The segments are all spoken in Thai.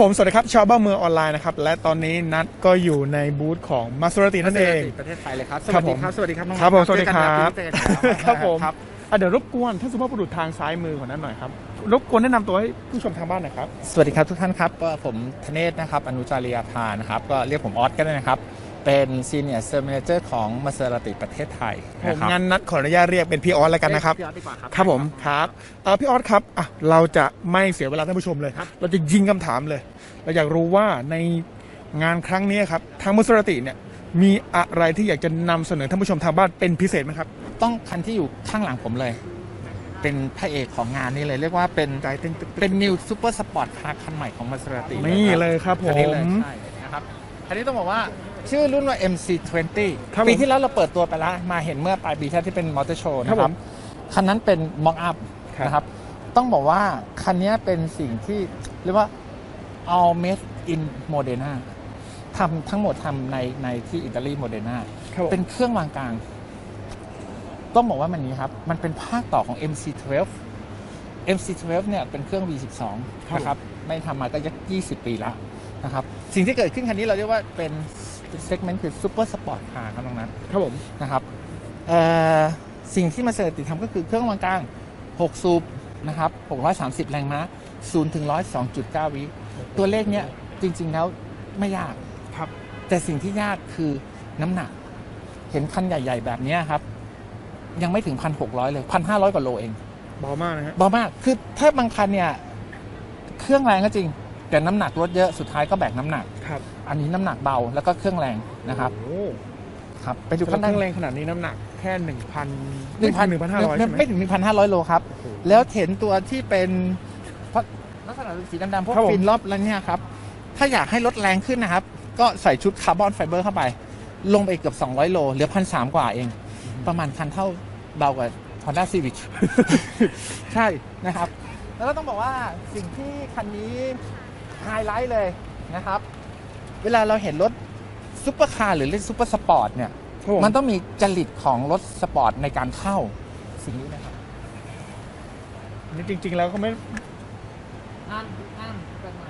ผม สวัสดีครับ ชาวบ้านเมืองออนไลน์นะครับ และตอนนี้นัดก็อยู่ในบูธของมาส r รตินั่นเอง ประเทศไทยเลยครับสครัวับสผดีมครับ สวัสดีครับน้องครับผมๆสวัสดีครับเจอกันครับครับผมครับอะเดี๋ยวรบกวนท่านสุภาพบุรุษทางซ้ายมือของนั้นหน่อยครับ รบกวนแนะนำตัวให้ผู้ชมทางบ้านหน่อยครับ สวัสดีครับทุกท่านครับก็ผมธเนศนะครับ อนุจาริยาภานะครับ ก็เรียกผมออสก็ได้นะครับ เป็นซีเนียร์เซอร์เมเจอร์ของมาเซอร์ติประเทศไทยผมนะครับ งั้นนัดขออนุญาตเรียกเป็นพี่ออสแล้วกันนะครับ พี่ออสดีกว่าครับ ครับผมครับเอ่อพี่ออสครับอะเราจะไม่เสียเวลาท่านผู้ชมเลยครับ เราจะยิงคำถามเลย เราอยากรู้ว่าในงานครั้งนี้ครับทางมุสรติเนี่ยมีอะไรที่อยากจะนำเสนอท่านผู้ชมทางบ้านเป็นพิเศษไหมครับต้องคันที่อยู่ข้างหลังผมเลย เป็นพระเอกของงานนี้เลย เรียกว่าเป็นใจเต้นตึกๆเป็นนิวซูเปอร์สปอร์ตคาร์คันใหม่ของมาเซอร์ติ นี่เลยครับผคันนี้เลยม ใช่นะครับ คันนี้ต้องบอกว่า ชื่อรุ่นว่า MC20 ครับผมปีที่แล้วเราเปิดตัวไปแล้วมาเห็นเมื่อปลายปีที่แล้วที่เป็นมอเตอร์โชว์ครับนะคผรับมคันนั้นเป็นม็อกอัพครับ นะครับ ต้องบอกว่า คันนี้เป็นสิ่งที่เรียกว่า all made in Modena ทำทั้งหมดทำในในที่อิตาลีโมเดนา ครับผมเป็นเครื่องวางกลาง ต้องบอกว่ามันนี้ครับ มันเป็นภาคต่อของ MC12 MC12 เนี่ยเป็นเครื่อง V12 ครับนะครับ ไม่ทำมาก็ยัก20ปีแล้ว นะครับสิ่งที่เกิดขึ้นคันนี้เราเรียกว่าเป็นเซกเมนต์คือซูเปอร์สปอร์ตคาร์ครับตรงนั้นครับผมนะครับเอ่อสิ่งที่มาเสนอติดทำก็คือเครื่องวางกลาง 6 สูบนะครับ630 แรงม้า0ถึง100 2.9 วิ ตัวเลขเนี้ยจริง ๆ แล้วไม่ยากครับ แต่สิ่งที่ยากคือน้ำหนัก เห็นคันใหญ่ ๆ แบบเนี้ยครับ ยังไม่ถึง 1,600 เลย 1,500 กว่าโลเองเบามากนะฮะเบามาก คือถ้าบางคันเนี่ย เครื่องแรงก็จริง แต่น้ำหนักลดเยอะสุดท้ายก็แบกน้ำหนัก ครับอันนี้น้ำหนักเบาแล้วก็เครื่องแรงนะครับโอ้ครับไปดูดูคัคันนด้านแรงขนาดนี้น้ำหนักแค่หนึ่งพันหนึ่งพันหนึ่งพันห้าร้อยใช่ไหม ไม่ถึงหนึ่งพันห้าร้อยโลครับแล้วเห็นตัวที่เป็นเพราะลักษณะสีดำๆพวกครับผม ฟินรอบแล้วเนี่ยครับ ถ้าอยากให้รถแรงขึ้นนะครับ ก็ใส่ชุดคาร์บอนไฟเบอร์เข้าไป ลงไปเกือบ200 โล เหลือพันสามกว่าเอง ประมาณคันเท่าเบากว่า Honda Civic ใช่นะครับ แล้วก็ต้องบอกว่าสิ่งที่คันนี้ ไฮไลท์เลยนะครับ เวลาเราเห็นรถซุปเปอร์คาร์หรือเล่นซุปเปอร์สปอร์ตเนี่ย ครับผมมันต้องมีจริตของรถสปอร์ตในการเข้าสิ่งนี้นะครับ นี่จริง ๆ แล้วก็ไม่อ่านอ่านเป็นไง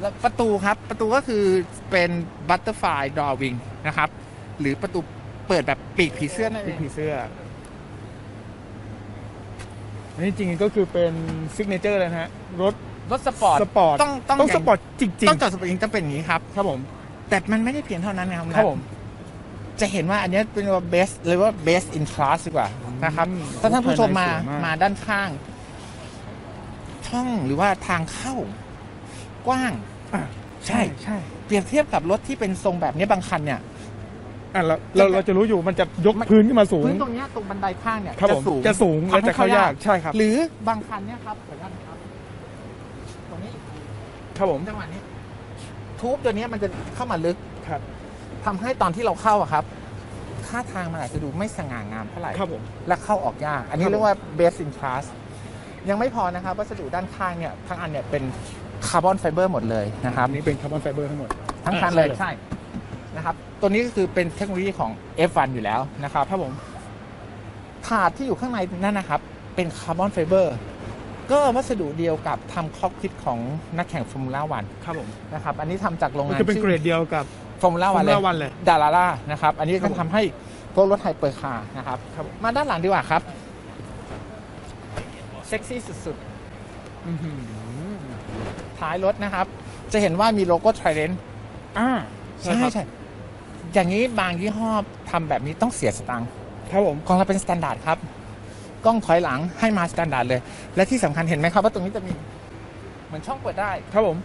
แล้วประตูครับประตูก็คือเป็นบัตเตอร์ฟลายดอวิงนะครับ หรือประตูเปิดแบบปีกผีเสื้อนั่นเอเป็นงผีเสื้อนี่จริงๆก็คือเป็นซิกเนเจอร์เลยนะฮะ รถ รถสปอร์ตสปอร์ตต้องต้องต้องย่าสปอร์ตจริงต้องจอดสปอร์ตจริงต้องเป็นอย่างนี้ครับๆครับผม แต่มันไม่ได้เพียงเท่านั้นนะครับครับผมจะเห็นว่าอันนี้เป็นว่า best หรือว่า best in class ดีกว่านะครับอืมถ้าท่านผู้ชมมาภายในสวยมากมาด้านข้างช่องหรือว่าทางเข้ากว้างอะใช่ใช่ เปรียบเทียบกับรถที่เป็นทรงแบบนี้บางคันเนี่ยอะเราเราเราจะรู้อยู่มันจะยกพื้นขึ้นมาสูงพื้นตรงเนี้ยตรงบันไดข้างเนี่ยครับจะผมสูงจะสูงทำและให้จะเข้ายากใช่ครับ หรือบางคันเนี่ยครับขออนุญาตนะครับตรงนี้ ครับผมจังหวะนี้ทูบตัวเนี้ยมันจะเข้ามาลึกครับ ทำให้ตอนที่เราเข้าอะครับท่าทางมันอาจจะดูไม่สง่างามเท่าไหร่ ครับผม และเข้าออกยาก อันนี้ครับ เรียกว่า best in class ยังไม่พอนะครับ วัสดุด้านข้างเนี่ย ทั้งอันเนี่ยเป็นคาร์บอนไฟเบอร์หมดเลยนะครับ อันนี้เป็นคาร์บอนไฟเบอร์ทั้งหมด ทั้งคันเลยใช่ นะครับ ตัวนี้ก็คือเป็นเทคโนโลยีของ F1 อยู่แล้วนะครับ ครับผม ถาดที่อยู่ข้างในนั่นนะครับ เป็นคาร์บอนไฟเบอร์ ก็วัสดุเดียวกับทำคอกพิทของนักแข่งฟอร์มูล่าวันครับผมนะครับอันนี้ทำจากโรงมันงานจะเป็นเกรดเดียวกับฟอร์มูล่าวัน Formula One เลยดาราล่านะครับอันนี้ครัก็บผมทำให้พวกรถไฮเปอร์คาร์นะครับครับผมมาด้านหลังดีกว่าครับเซ็กซี่สุดอื้อหือๆท้ายรถนะครับ จะเห็นว่ามีโลโก้ Trident อ่าใช่ครับใช่อย่างนี้บางยี่ห้อทำแบบนี้ต้องเสียสตังค์ครับผมของเราเป็นสแตนดาร์ดครับ กล้องถอยหลังให้มาสแตนดาร์ดเลย และที่สำคัญเห็นไหมครับว่าตรงนี้จะมีเหมือนช่องเปิดได้ ครับผม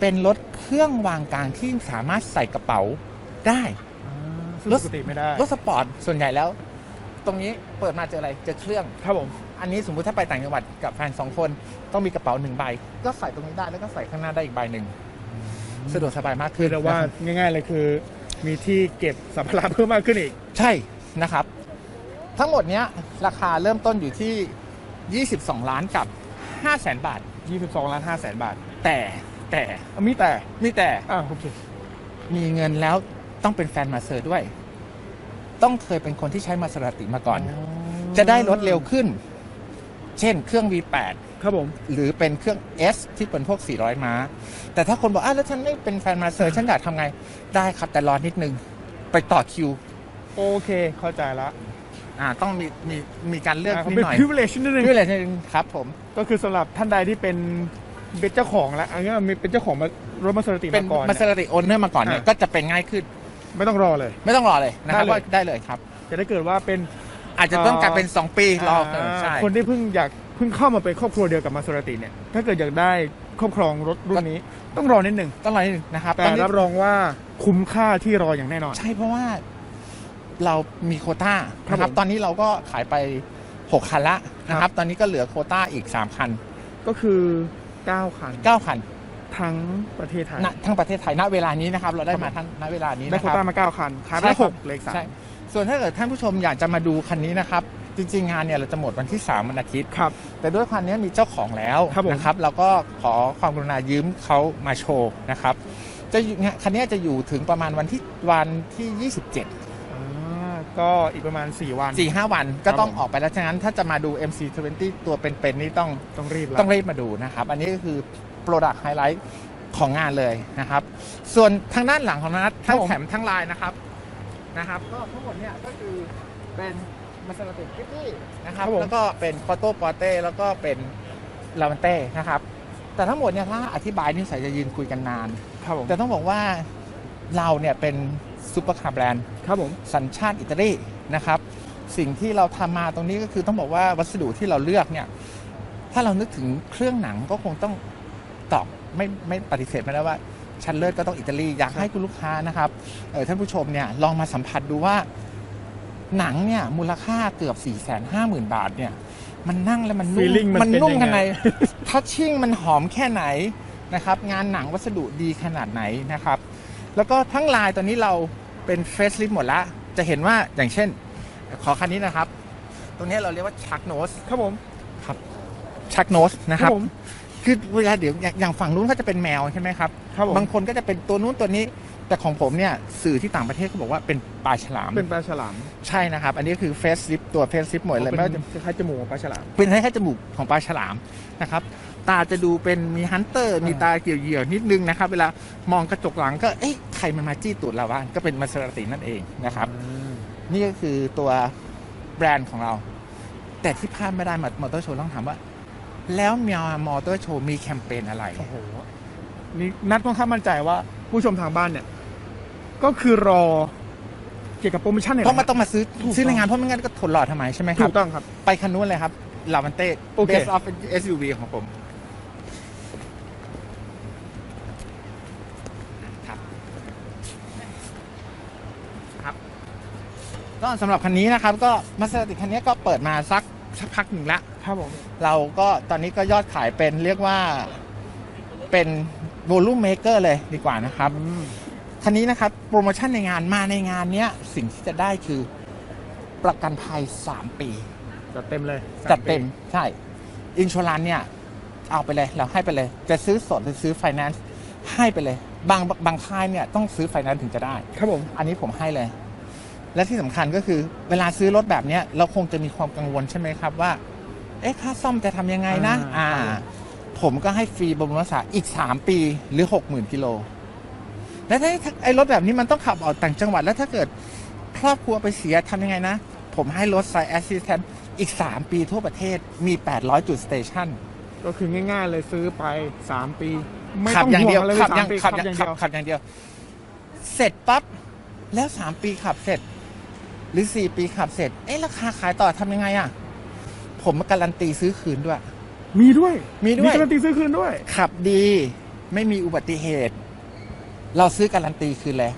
เป็นรถเครื่องวางกลางที่สามารถใส่กระเป๋าได้ซึ่งรถปกติไม่ได้รถสปอร์ตส่วนใหญ่แล้ว ตรงนี้เปิดมาเจออะไรเจอเครื่องครับผมอันนี้สมมุติถ้าไปต่างจังหวัดกับแฟนสองคนต้องมีกระเป๋าหนึ่งใบ ก็ใส่ตรงนี้ได้แล้วก็ใส่ข้างหน้าได้อีกใบหนึ่งสะดวกสบายมากคืขึ้อนเรียกว่านะครับง่าย ๆ เลยคือ มีที่เก็บสัมภาระเพิ่มมากขึ้นอีก ใช่นะครับ ทั้งหมดเนี้ยราคาเริ่มต้นอยู่ที่ 22 ล้านกับ5แสนบาท 22ล้าน5แสนบาทแต่แต่อะมีแต่มีแต่อ่าโอเคมีเงินแล้วต้องเป็นแฟนมาเซอร์ด้วย ต้องเคยเป็นคนที่ใช้มาสราติมาก่อน จะได้รถเร็วขึ้น เช่นเครื่อง V8 ครับผม หรือเป็นเครื่อง S ที่เป็นพวก 400 ม้า แต่ถ้าคนบอกอะแล้วฉันไม่เป็นแฟนมาเซอร์ฉันอยากทำไง ได้ครับแต่รอนิดนึง ไปต่อคิว โอเค เข้าใจละ อ่าต้องมีมีมีการเลือกอ่านิดเป็น หน่อย privilege นิดนึง นี่เลยนึงครับผม ก็คือสำหรับท่านใดที่เป็นเป็นเจ้าของแล้วอันนี้มีเป็นเจ้าของมารถมาสเตอร์ติเป็นมาก่อนมาเซเนี่ยอร์ติโอนเนอร์มาก่อนเนี่ยอ่า ก็จะเป็นง่ายขึ้น ไม่ต้องรอเลย ไม่ต้องรอเลยนะครับได้เลย ว่าได้เลยครับ แต่ถ้าเกิดว่าเป็นอาจจะต้องกลายเป็น 2 ปีรอเออใช่ คนที่เพิ่งอยากเพิ่งเข้ามาเป็นครอบครัวเดียวกับมาสเตอร์ติเนี่ยถ้าเกิดอยากได้ครอบครองรถรุ่นนี้ต้องรอนิดหนึ่งต้องรอนิดนึงนะครับแต่ตอนนี้รับรองว่าคุ้มค่าที่รออย่างแน่นอน ใช่เพราะว่า เรามีโควต้าครับนะครับผมตอนนี้เราก็ขายไป 6 คันละนะคครัรับบตอนนี้ก็เหลือโควต้าอีก 3 คัน ก็คือ 9 คัน 9 คัน ทั้งประเทศไทยณทั้งประเทศไทยณเวลานี้นะครับ เราได้มาทั้งณเวลานี้ได้นะโคครับต้ามา 9 คันขายไปใช่แล้วคหรับกเหลขสาใช่มส่วนถ้าเกิดท่านผู้ชมอยากจะมาดูคันนี้นะครับจริงๆงานเนี่ยเราจะหมดวันที่ 3 วันอาทิตย์ครับแต่ด้วยคันนี้มีเจ้าของแล้วครับผมนะครับเราก็ขอความกรุณายืมเขามาโชว์นะครับจะอยู่คันนี้จะอยู่ถึงประมาณวันที่วันที่ 27อ่า ก็อีกประมาณ 4 วัน 4 5 วันก็ต้องผมออกไปแล้วฉะนั้นถ้าจะมาดู MC20 ตัวเป็นๆนี่ต้องต้องรีบแล้วต้องรีบมาดูนะครับ อันนี้ก็คือ Product Highlight ของงานเลยนะครับ ส่วนทางด้านหลังของนัททั้งแถมทั้งลายนะครับนะครับ ก็ทั้งหมดเนี่ยก็คือเป็นมาสเตอร์ติกิตี้นะครับครับผมแล้วก็เป็นคอโต้ปอเต้แล้วก็เป็นลาวันเต้นะครับ แต่ทั้งหมดเนี่ยถ้าอธิบายนี่ใส่จะยืนคุยกันนานครับผมแต่ต้องบอกว่าเราเนี่ยเป็น ซูเปอร์คาร์แบรนด์ครับผมสัญชาติอิตาลีนะครับสิ่งที่เราทำมาตรงนี้ก็คือต้องบอกว่าวัสดุที่เราเลือกเนี่ยถ้าเรานึกถึงเครื่องหนังก็คงต้องตอบไม่ไม่ปฏิเสธไม่ได้ว่าชั้นเลิศก็ต้องอิตาลีอยากให้คุณลูกค้านะครับเออท่านผู้ชมเนี่ยลองมาสัมผัสดูว่าหนังเนี่ยมูลค่าเกือบ4ี่แสนห้าหมื่นบาทเนี่ยมันนั่งแล้วมันนุ่ม Feeling มันมันเป็นนุ่มยังไงขนาดไหนทัชชิ่งมันหอมแค่ไหนนะครับงานหนังวัสดุดีขนาดไหนนะครับ แล้วก็ทั้งลายตอนนี้เราเป็นเฟสลิฟหมดละ จะเห็นว่าอย่างเช่น ขอคันนี้นะครับ ตรงนี้เราเรียกว่าชักโนสครับผมชักโนสนะครับผมคือเวลาเดี๋ยวอย่างอย่างฝั่งนู้นก็จะเป็นแมวใช่ไหมครับครับผมบางคนก็จะเป็นตัวนู้นตัวนี้ แต่ของผมเนี่ยสื่อที่ต่างประเทศก็บอกว่าเป็นปลาฉลามเป็นปลาฉลาม ใช่นะครับ อันนี้คือเฟสลิฟตัวเฟสลิฟหมดเลยเป็ไม่ว่าจะนคล้ายๆจมูกของปลาฉลาม เป็นคล้ายๆจมูกของปลาฉลามนะครับตาจะดูเป็นมีฮันเตอร์อ่ามีมีตาเกี่ยวเหี่ยวๆนิดนึงนะครับ เวลามองกระจกหลังก็เอ๊ะใครมันมาจี้ตูดเราบ้างก็เป็นมาเซราตินั่นเองนะครับ นี่ก็คือตัวแบรนด์ของเรา แต่ที่พลาดไม่ได้มามอเตอร์โชว์ต้องถามว่า แล้วมีมอเตอร์โชว์มีแคมเปญอะไรโอ้โหนี่นัดค่อนข้างมั่นใจว่าผู้ชมทางบ้านเนี่ย ก็คือรอเกี่ยวกับโปรโมชั่นเนี่ยเพราะมันต้องมาซื้อถูกต้องซื้อในงานเพราะไม่งั้นก็ทนหลอดทำไมใช่ไหมครัถูบกต้องครับ ไปคันนู้นเลยครับลาวันเต้ โอเค Base of SUV ของผมครับครับก็สำหรับคันนี้นะครับก็มาสเตอร์ติคันนี้ก็เปิดมาสักสักพักหนึ่งละ ครับผม เราก็ตอนนี้ก็ยอดขายเป็นเรียกว่าเป็นวอลุ่มเมเกอร์เลยดีกว่านะครับ คันนี้นะครับโปรโมชั่นในงานมาในงานเนี้ยสิ่งที่จะได้คือประกันภัย 3 ปี จัดเต็มเลยจัดเต็มใช่อินช r รันเนี่ยเอาไปเลยเราให้ไปเลย จะซื้อสดหรือซื้อไฟแนนซ์ให้ไปเลย บางบางค่ายเนี่ยต้องซื้อไฟแนนซ์ถึงจะได้ ครับผม อันนี้ผมให้เลย และที่สำคัญก็คือเวลาซื้อรถแบบเนี้ยเราคงจะมีความกังวลใช่ไหมครับว่า เอ๊ะค่าซ่อมจะทำยังไงนะ อ่า อ่า ผมก็ให้ฟรีบำรุงรักษาอีก 3 ปีหรือ 60,000กิโล แล้วถ้าไอ้รถแบบนี้มันต้องขับออกต่างจังหวัด แล้วถ้าเกิดครอบครัวไปเสียทำยังไงนะ ผมให้รถไซแอสซิสแตนอีก 3 ปีทั่วประเทศมี 800 จุดสเตชันก็คือง่ายๆเลยซื้อไป 3 ปี ไม่ขัต้องอย่างห่วเดียวงอะไรเลยขัสามอย่างปีขัขับบอย่างอย่างเดียวขับอย่างเดียว เสร็จปั๊บแล้ว 3 ปีขับเสร็จ หรือ 4 ปีขับเสร็จเอ๊ะราคาขายต่อทำยังไงอะ ผมการันตีซื้อคืนด้วย มีด้วยมีด้วยมีการันตีซื้อคืนด้วย ขับดีไม่มีอุบัติเหตุ เราซื้อการันตีคืนเลย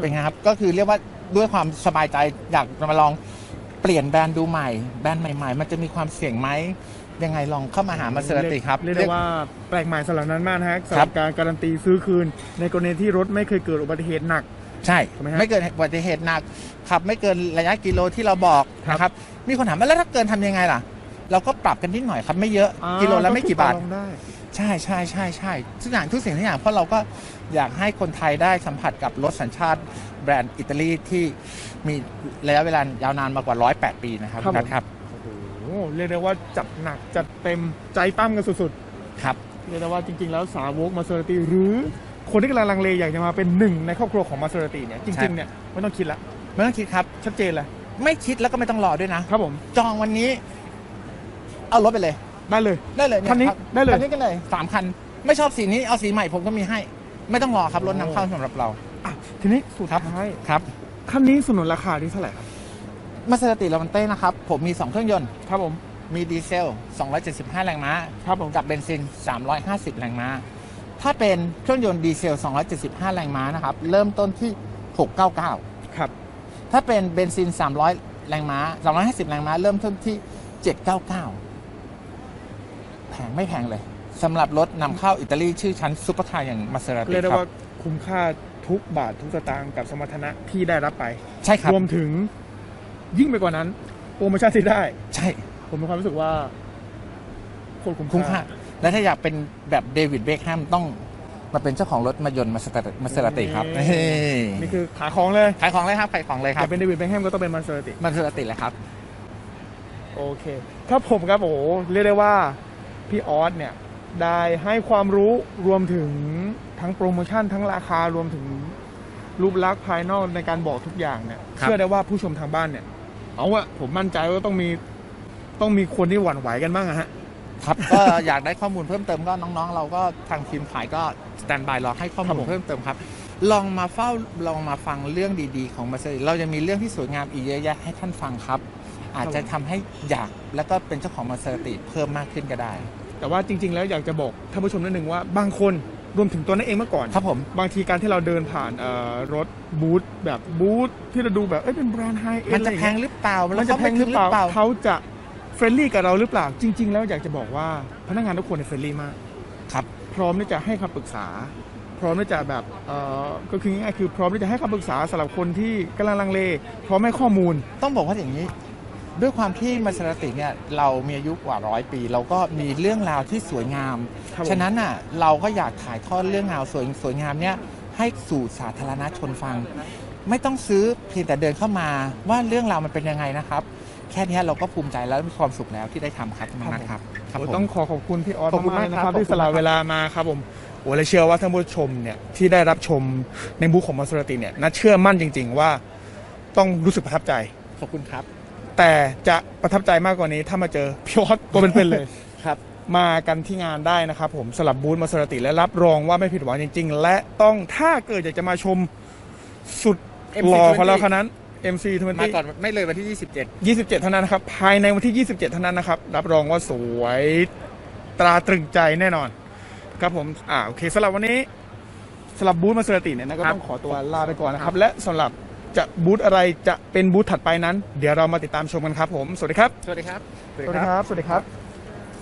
เป็นไงครับก็คือเรียกว่าด้วยความสบายใจอยากจะมาลองเปลี่ยนแบรนด์ดูใหม่ แบรนด์ใหม่ ๆ มันจะมีความเสี่ยงไหมยังไงลองเข้ามาหามาเซอร์ติครับ เรียกได้ว่าแปลกใหม่สำหรับนั้นมากนะฮะสำหครัรับบการการันตีซื้อคืน ในกรณีที่รถไม่เคยเกิดอุบัติเหตุหนัก ใช่ถูกไหมฮะไม่เกินอุบัติเหตุหนักขับ ไม่เกินระยะกิโลที่เราบอกครับนะครับ มีคนถามว่าแล้วถ้าเกินทำยังไงล่ะ เราก็ปรับกันนิดหน่อยครับไม่เยอะอ่ากิโลละไม่กี่บาทถูต่อรองได้ใช่ใช่ใช่ใช่ทุกอย่างทุกสิ่งทุกอย่างเพราะเราก็อยากให้คนไทยได้สัมผัสกับรถสัญชาติแบรนด์อิตาลีที่มีระยะเวลายาวนานมากว่า 108 ปีนะครับครับผมนะครับโอ้โหเรียกได้ว่าจัดหนักจัดเต็มใจปั้มกันสุดครับ ๆเรียกได้ว่าจริง ๆ แล้วสาวกมาเซอร์ตีหรือ คนที่กำลังลังเลอยากจะมาเป็นหนึ่งในครอบครัวของมาเซอร์ตีเนี่ยจริงๆเนี่ยไม่ต้องคิดละไม่ต้องคิดครับ ชัดเจนเลยไม่คิดแล้วก็ไม่ต้องรอด้วยนะ ครับผมจองวันนี้ เอารถไปเลย ได้เลย ได้เลยคันนี้รับได้เลย คันนี้กันเลยสามคัน ไม่ชอบสีนี้เอาสีใหม่ผมก็มีให้ ไม่ต้องรอครับรถนำเข้าสำหรับเราอะทีนี้สุดท้ายครับคันนี้สนุนราคาที่เท่าไหร่ครับมาเซราติลาวันเต้นะครับ ผมมี 2 เครื่องยนต์ ครับผมมีดีเซล 275 แรงม้า ครับผมกับเบนซิน 350 แรงม้า ถ้าเป็นเครื่องยนต์ดีเซล 275 แรงม้านะครับ เริ่มต้นที่ 699 ครับ ถ้าเป็นเบนซิน 300 แรงม้า 350 แรงม้า เริ่มต้นที่ 799แพง ไม่แพงเลยสำหรับรถนำเข้าอิตาลีชื่อชั้นซุปเปอร์คาร์อย่างมาเซราติเรียกได้ครัว่าบคุ้มค่าทุกบาททุกสตางค์กับสมรรถนะที่ได้รับไปใช่ครับรวมถึงยิ่งไปกว่านั้นโปรโมชั่นที่ได้ ใช่ ผมมีความรู้สึกว่าโคตรคุ้มคุ้มค่าค่าและถ้าอยากเป็นแบบเดวิดเบคแฮมต้องมาเป็นเจ้าของรถมายนต์มาสเตอร์มาเซราติครับนี่เฮ้ยนี่คือขายของเลยขายของเลยครับขายของเลยคอรัยาบกเป็นเดวิดเบคแฮมก็ต้องเป็นมาเซอร์ติมาเซราติเลยครับ โอเค ครับผมครับโอ้โหเรียกได้ว่า พี่ออสเนี่ยได้ให้ความรู้รวมถึงทั้งโปรโมชั่นทั้งราคารวมถึงรูปลักษณ์ภายนอกในการบอกทุกอย่างเนี่ยครับ เชื่อได้ว่าผู้ชมทางบ้านเนี่ย เอาอะผมมั่นใจว่าต้องมีต้องมีคนที่หวั่นไหวกันบ้างอะฮะ ครับ ก็อยากได้ข้อมูลเพิ่มเติมก็น้องๆ เราก็ทางทีมขายก็สแตนบายรอให้ข้อครัมูบลผมเพิ่มเติมครับ ลองมาเฝ้าลองมาฟังเรื่องดีๆ ของมาเซราติเราจะมีเรื่องที่สวยงามอีกเยอะแยะให้ท่านฟังครับ อาจจะทำให้อยากแล้วก็เป็นเจ้าของมาเซราติเพิ่มมากขึ้นก็ได้ แต่ว่าจริง ๆ แล้วอยากจะบอกท่านผู้ชมนิดนึงว่าบางคนรวมถึงตัวนั้นเองเมื่อก่อนครับผมบางทีการที่เราเดินผ่านเอ่อรถบูธแบบบูธที่เราดูแบบเอ้ยเป็นแบรนด์ไฮเอ็มันนอะไรจะอย่างแพเงี้งยหรือเปล่ามัมันจะแพงหรือเปล่าเขาจะเฟรนลี่กับเราหรือเปล่า จริง ๆ แล้วอยากจะบอกว่าพนักงานทุกคนเฟรนลี่มากครับพร้อมที่จะให้คำปรึกษา พร้อมที่จะแบบเอ่อก็คือง่ายๆคือพร้อมที่จะให้คำปรึกษาสำหรับคนที่กำลังลังเล พร้อมให้ข้อมูล ต้องบอกว่าอย่างนี้ ด้วยความที่มาเซราติเนี่ยเรามีอายุกว่าร้อยปี เราก็มีเรื่องราวที่สวยงามครับผมฉะนั้นอะเราก็อยากถ่ายทอดเรื่องราวสวยสวยงามเนี่ยให้สู่สาธารณชนฟัง ไม่ต้องซื้อเพียงแต่เดินเข้ามาว่าเรื่องราวมันเป็นยังไงนะครับ แค่เนี้ยเราก็ภูมิใจแล้วมีความสุขแล้วที่ได้ทำครับน้องนัทครับครับโอ้ผมต้องขอขอบคุณพี่ออสขอบคุณมากๆมากนะคครัรับบที่ขอบคุณสละมากครับเวลามาครับผมโอ้และเชื่อว่าท่านผู้ชมเนี่ยที่ได้รับชมในบูธของมาสเตอร์ติเนี่ยน่าเชื่อมั่นจริง ๆ ว่าต้องรู้สึกประทับใจขอบคุณครับ แต่จะประทับใจมากกว่านี้ถ้ามาเจอพี่ออสตัวเป็นๆเลย ครับ มากันที่งานได้นะครับผมสลับบูธมาสรติและรับรองว่าไม่ผิดหวังจริง ๆ และต้องถ้าเกิดอยากจะมาชมสุด MC หล่อของเราคนนั้น MC มาก่อนไม่เลยวันที่ 27 27 เท่านั้นนะครับ ภายในวันที่ 27 เท่านั้นนะครับ รับรองว่าสวยตราตรึงใจแน่นอน ครับผม อ่าโอเคสำหรับวันนี้สำหรับบูธมาสรติเนี่ยนะก็ครับ ต้องขอตัวลาไปก่อนนะครับ และสำหรับ จะบูธอะไรจะเป็นบูธถัดไปนั้น เดี๋ยวเรามาติดตามชมกันครับผม สวัสดีครับ สวัสดีครับ สวัสดีครับ สวัสดีครับ